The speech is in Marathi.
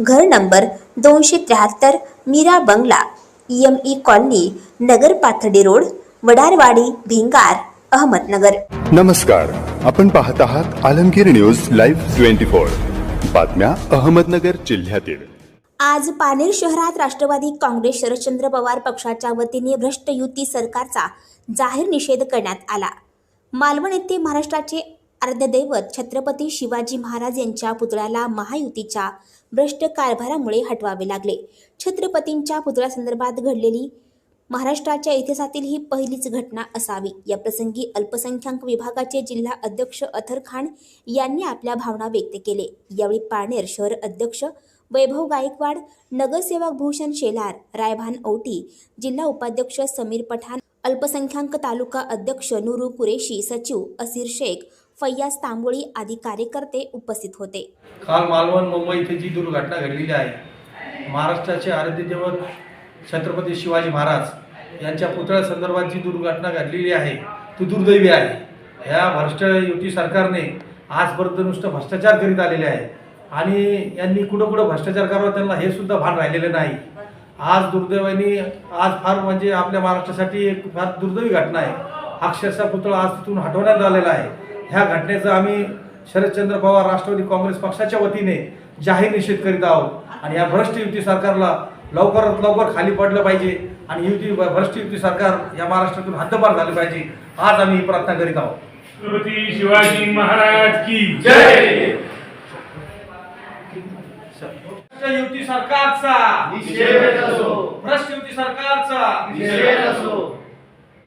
घर नंबर दोनशे त्र्याहत्तर मीरा बंगला एम ई कॉलनी नगर पाथर्डी रोड वडारवाडी भिंगार अहमदनगर. नमस्कार. आपण पाहत आहात Alamgir news live twenty four. बातम्या अहमदनगर जिल्ह्यातील. आज पानेर शहरात राष्ट्रवादी काँग्रेस शरदचंद्र पवार पक्षाच्या वतीने भ्रष्ट युती सरकारचा जाहीर निषेध करण्यात आला. मालवण येथे महाराष्ट्राचे अर्धदैवत छत्रपती शिवाजी महाराज यांच्या पुतळ्याला महायुतीच्या भ्रष्ट कारभारामुळे हटवावे लागले. छत्रपतींच्या पुतळ्यासंदर्भात घडलेली महाराष्ट्राच्या इतिहासातील ही पहिलीच घटना असावी. या प्रसंगी अल्पसंख्याक विभागाचे जिल्हा अध्यक्ष अथर खान यांनी आपल्या भावना व्यक्त केले. यावेळी पारनेर शहर अध्यक्ष वैभव गायकवाड नगरसेवक भूषण शेलार रायभान औटी जिल्हा उपाध्यक्ष समीर पठाण अल्पसंख्याक तालुका अध्यक्ष नुरू कुरेशी सचिव असीर शेख फैयाज तांबोळी आदी कार्यकर्ते उपस्थित होते. काल मालवण मुंबई इथे जी दुर्घटना घडलेली आहे महाराष्ट्राचे आराध्य दैवत छत्रपती शिवाजी महाराज यांच्या पुतळ्यासंदर्भात जी दुर्घटना घडलेली आहे ती दुर्दैवी आहे. ह्या भ्रष्ट युती सरकारने आजपर्यंत नुसतं भ्रष्टाचार करीत आलेले आहे. आणि यांनी कुठं कुठं भ्रष्टाचार करावा त्यांना हे सुद्धा भान राहिलेलं नाही. आज दुर्दैवाने आज फार म्हणजे आपल्या महाराष्ट्रासाठी एक फार दुर्दैवी घटना आहे. अक्षरशः पुतळा आज तिथून हटवण्यात आलेला आहे. ह्या घटनेचा आम्ही शरदचंद्र पवार राष्ट्रवादी काँग्रेस पक्षाच्या वतीने जाहीर निषेध करीत आहोत. आणि या भ्रष्ट युती सरकारला लवकरात लवकर खाली पडलं पाहिजे आणि युती भ्रष्ट युती सरकार या महाराष्ट्रातून हद्दपार झालं पाहिजे. आज आम्ही ही प्रार्थना करीत आहोत. छत्रपती शिवाजी महाराज की जय! भ्रष्ट युती सरकारचा निषेध असो. भ्रष्ट युती सरकारचा निषेध असो.